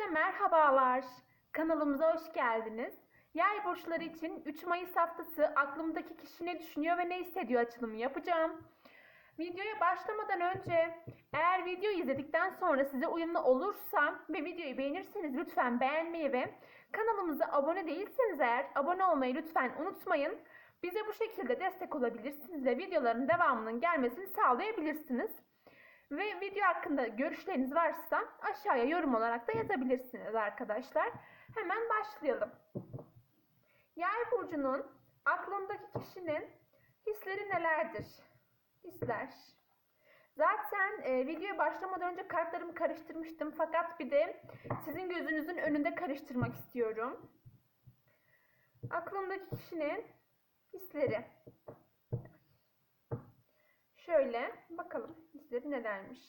Herkese merhabalar. Kanalımıza hoş geldiniz. Yay burçları için 3 Mayıs haftası aklımdaki kişi ne düşünüyor ve ne hissediyor açılımı yapacağım. Videoya başlamadan önce eğer videoyu izledikten sonra size uyumlu olursa ve videoyu beğenirseniz lütfen beğenmeyi ve kanalımıza abone değilseniz eğer abone olmayı lütfen unutmayın. Bize bu şekilde destek olabilirsiniz ve videoların devamının gelmesini sağlayabilirsiniz. Ve video hakkında görüşleriniz varsa aşağıya yorum olarak da yazabilirsiniz arkadaşlar. Hemen başlayalım. Yay burcunun aklındaki kişinin hisleri nelerdir? Hisler. Zaten e, videoya başlamadan önce kartlarımı karıştırmıştım fakat bir de sizin gözünüzün önünde karıştırmak istiyorum. Aklımdaki kişinin hisleri. Şöyle bakalım hisleri nelermiş.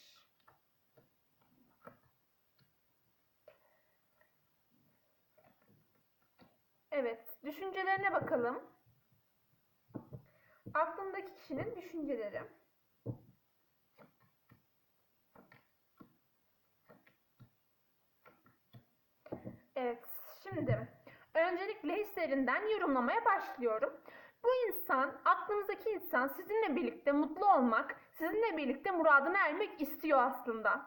Evet, düşüncelerine bakalım. Aklımdaki kişinin düşünceleri. Evet, şimdi öncelikle hislerinden yorumlamaya başlıyorum. Bu insan, aklınızdaki insan sizinle birlikte mutlu olmak, sizinle birlikte muradına ermek istiyor aslında.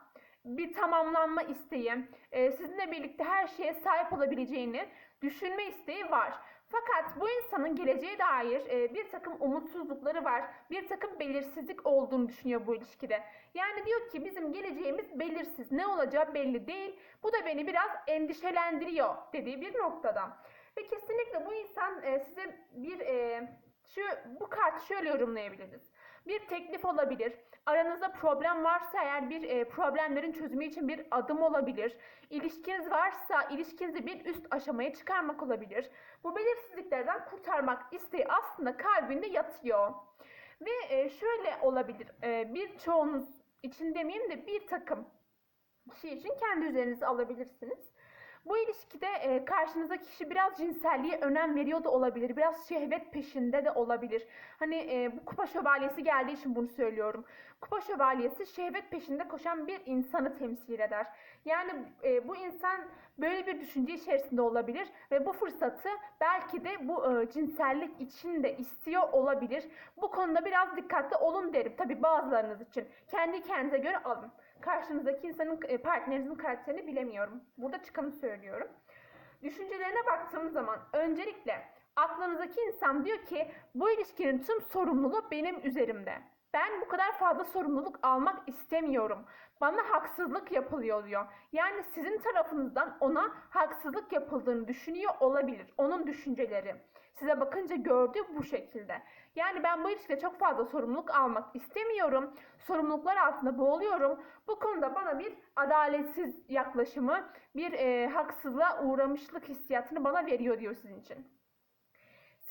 Bir tamamlanma isteği, e, sizinle birlikte her şeye sahip olabileceğini düşünme isteği var. Fakat bu insanın geleceğe dair e, bir takım umutsuzlukları var, bir takım belirsizlik olduğunu düşünüyor bu ilişkide. Yani diyor ki bizim geleceğimiz belirsiz, ne olacağı belli değil. Bu da beni biraz endişelendiriyor dediği bir noktada. Ve kesinlikle bu insan e, size bir e, şu bu kartı şöyle yorumlayabiliriz. Bir teklif olabilir. Aranızda problem varsa eğer bir e, problemlerin çözümü için bir adım olabilir. İlişkiniz varsa ilişkinizi bir üst aşamaya çıkarmak olabilir. Bu belirsizliklerden kurtarmak isteği aslında kalbinde yatıyor. Ve e, şöyle olabilir. E, birçoğunuz için demeyeyim de bir takım kişi için kendi üzerinize alabilirsiniz. Bu ilişkide e, karşınızdaki kişi biraz cinselliğe önem veriyor da olabilir. Biraz şehvet peşinde de olabilir. Hani e, bu kupa şövalyesi geldiği için bunu söylüyorum. Kupa şövalyesi şehvet peşinde koşan bir insanı temsil eder. Yani e, bu insan böyle bir düşünce içerisinde olabilir ve bu fırsatı belki de bu e, cinsellik için de istiyor olabilir. Bu konuda biraz dikkatli olun derim. Tabi bazılarınız için. Kendi kendinize göre alın. Karşınızdaki insanın e, partnerinizin karakterini bilemiyorum. Burada çıkanı söylüyorum. Düşüncelerine baktığım zaman öncelikle aklınızdaki insan diyor ki bu ilişkinin tüm sorumluluğu benim üzerimde. Ben bu kadar fazla sorumluluk almak istemiyorum. Bana haksızlık yapılıyor diyor. Yani sizin tarafınızdan ona haksızlık yapıldığını düşünüyor olabilir. Onun düşünceleri. Size bakınca gördüğü bu şekilde. Yani ben bu ilişkide çok fazla sorumluluk almak istemiyorum. Sorumluluklar altında boğuluyorum. Bu konuda bana bir adaletsiz yaklaşımı, bir e, haksızlığa uğramışlık hissiyatını bana veriyor diyor sizin için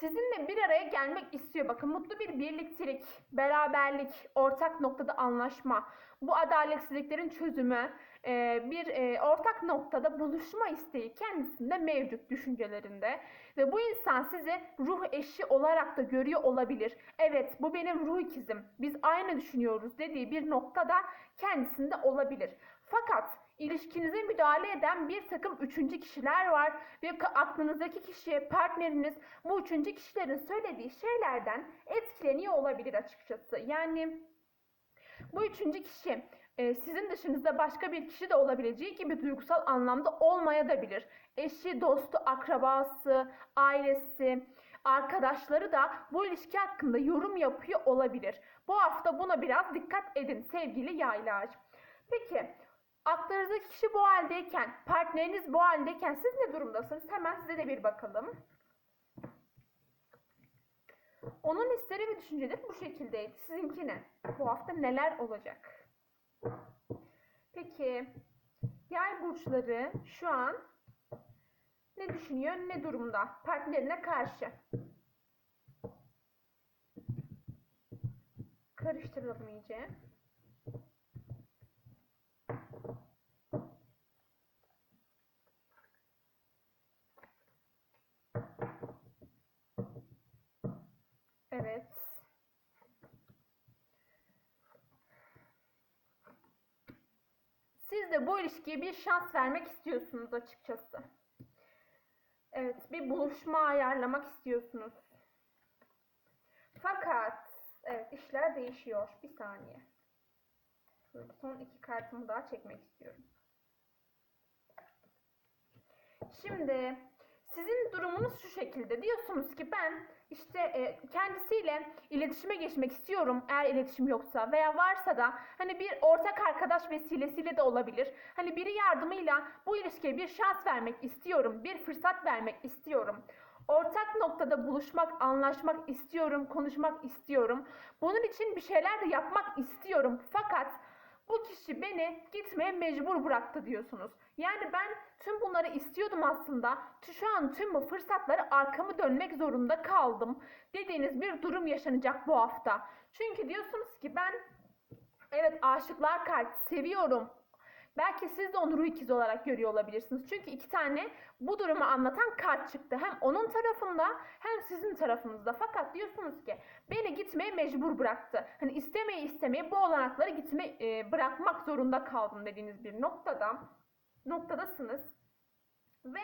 sizinle bir araya gelmek istiyor. Bakın mutlu bir birliktelik, beraberlik, ortak noktada anlaşma, bu adaletsizliklerin çözümü, e, bir e, ortak noktada buluşma isteği kendisinde mevcut düşüncelerinde. Ve bu insan sizi ruh eşi olarak da görüyor olabilir. Evet bu benim ruh ikizim, biz aynı düşünüyoruz dediği bir noktada kendisinde olabilir. Fakat ilişkinize müdahale eden bir takım üçüncü kişiler var ve aklınızdaki kişi, partneriniz bu üçüncü kişilerin söylediği şeylerden etkileniyor olabilir açıkçası. Yani bu üçüncü kişi e, sizin dışınızda başka bir kişi de olabileceği gibi duygusal anlamda olmayabilir. Eşi, dostu, akrabası, ailesi, arkadaşları da bu ilişki hakkında yorum yapıyor olabilir. Bu hafta buna biraz dikkat edin sevgili yaylar. Peki aklınızdaki kişi bu haldeyken, partneriniz bu haldeyken siz ne durumdasınız? Hemen size de bir bakalım. Onun hisleri ve düşünceleri bu şekildeydi. Sizinki ne? Bu hafta neler olacak? Peki yay burçları şu an ne düşünüyor, ne durumda partnerine karşı? Karıştıralım iyice. Evet. Siz de bu ilişkiye bir şans vermek istiyorsunuz açıkçası. Evet, bir buluşma ayarlamak istiyorsunuz. Fakat evet işler değişiyor. Bir saniye. Son iki kartımı daha çekmek istiyorum. Şimdi sizin durumunuz şu şekilde. Diyorsunuz ki ben işte e, kendisiyle iletişime geçmek istiyorum eğer iletişim yoksa veya varsa da hani bir ortak arkadaş vesilesiyle de olabilir. Hani biri yardımıyla bu ilişkiye bir şans vermek istiyorum, bir fırsat vermek istiyorum. Ortak noktada buluşmak, anlaşmak istiyorum, konuşmak istiyorum. Bunun için bir şeyler de yapmak istiyorum. Fakat bu kişi beni gitmeye mecbur bıraktı diyorsunuz. Yani ben tüm bunları istiyordum aslında. Şu an tüm bu fırsatları arkamı dönmek zorunda kaldım. Dediğiniz bir durum yaşanacak bu hafta. Çünkü diyorsunuz ki ben evet aşıklar kartı seviyorum. Belki siz de onu ruh ikizi olarak görüyor olabilirsiniz. Çünkü iki tane bu durumu anlatan kart çıktı. Hem onun tarafında hem sizin tarafınızda. Fakat diyorsunuz ki beni gitmeye mecbur bıraktı. Hani istemeye istemeye bu olanakları gitme e, bırakmak zorunda kaldım dediğiniz bir noktada noktadasınız. Ve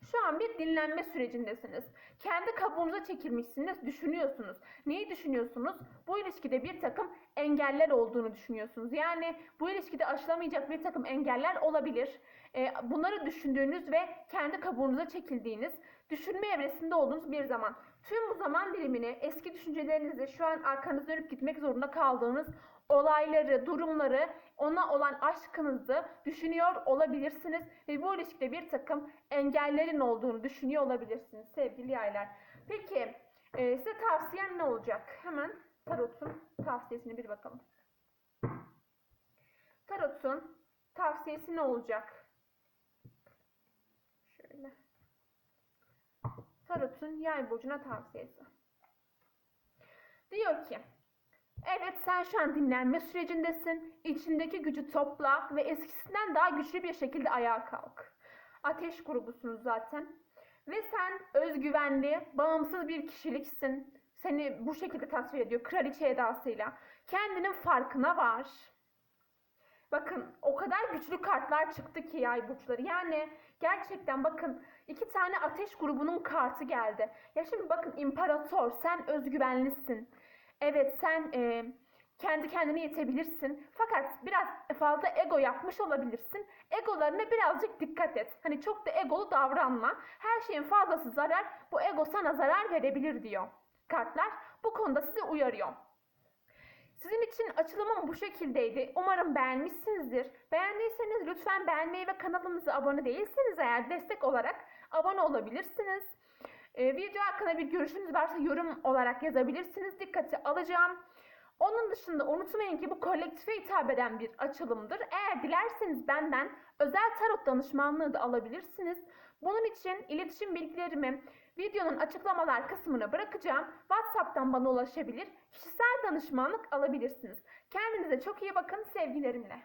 şu an bir dinlenme sürecindesiniz. Kendi kabuğunuza çekilmişsiniz, düşünüyorsunuz. Neyi düşünüyorsunuz? Bu ilişkide bir takım engeller olduğunu düşünüyorsunuz. Yani bu ilişkide aşılamayacak bir takım engeller olabilir. Ee, bunları düşündüğünüz ve kendi kabuğunuza çekildiğiniz, düşünme evresinde olduğunuz bir zaman. Tüm bu zaman dilimini, eski düşüncelerinizi, şu an arkanızı dönüp gitmek zorunda kaldığınız olayları, durumları, ona olan aşkınızı düşünüyor olabilirsiniz ve bu ilişkide bir takım engellerin olduğunu düşünüyor olabilirsiniz sevgili yaylar. Peki e, size tavsiyem ne olacak? Hemen Tarot'un tavsiyesine bir bakalım. Tarot'un tavsiyesi ne olacak? Şöyle. Tarot'un yay burcuna tavsiyesi. Diyor ki Evet sen şu an dinlenme sürecindesin. İçindeki gücü topla ve eskisinden daha güçlü bir şekilde ayağa kalk. Ateş grubusunuz zaten. Ve sen özgüvenli, bağımsız bir kişiliksin. Seni bu şekilde tasvir ediyor kraliçe edasıyla. Kendinin farkına var. Bakın o kadar güçlü kartlar çıktı ki yay burçları. Yani gerçekten bakın iki tane ateş grubunun kartı geldi. Ya şimdi bakın imparator sen özgüvenlisin. Evet sen e, kendi kendine yetebilirsin. Fakat biraz fazla ego yapmış olabilirsin. Egolarına birazcık dikkat et. Hani çok da egolu davranma. Her şeyin fazlası zarar. Bu ego sana zarar verebilir diyor kartlar. Bu konuda sizi uyarıyor. Sizin için açılımım bu şekildeydi. Umarım beğenmişsinizdir. Beğendiyseniz lütfen beğenmeyi ve kanalımıza abone değilseniz eğer destek olarak abone olabilirsiniz. Ee, video hakkında bir görüşünüz varsa yorum olarak yazabilirsiniz. Dikkate alacağım. Onun dışında unutmayın ki bu kolektife hitap eden bir açılımdır. Eğer dilerseniz benden özel tarot danışmanlığı da alabilirsiniz. Bunun için iletişim bilgilerimi videonun açıklamalar kısmına bırakacağım. WhatsApp'tan bana ulaşabilir, kişisel danışmanlık alabilirsiniz. Kendinize çok iyi bakın sevgilerimle.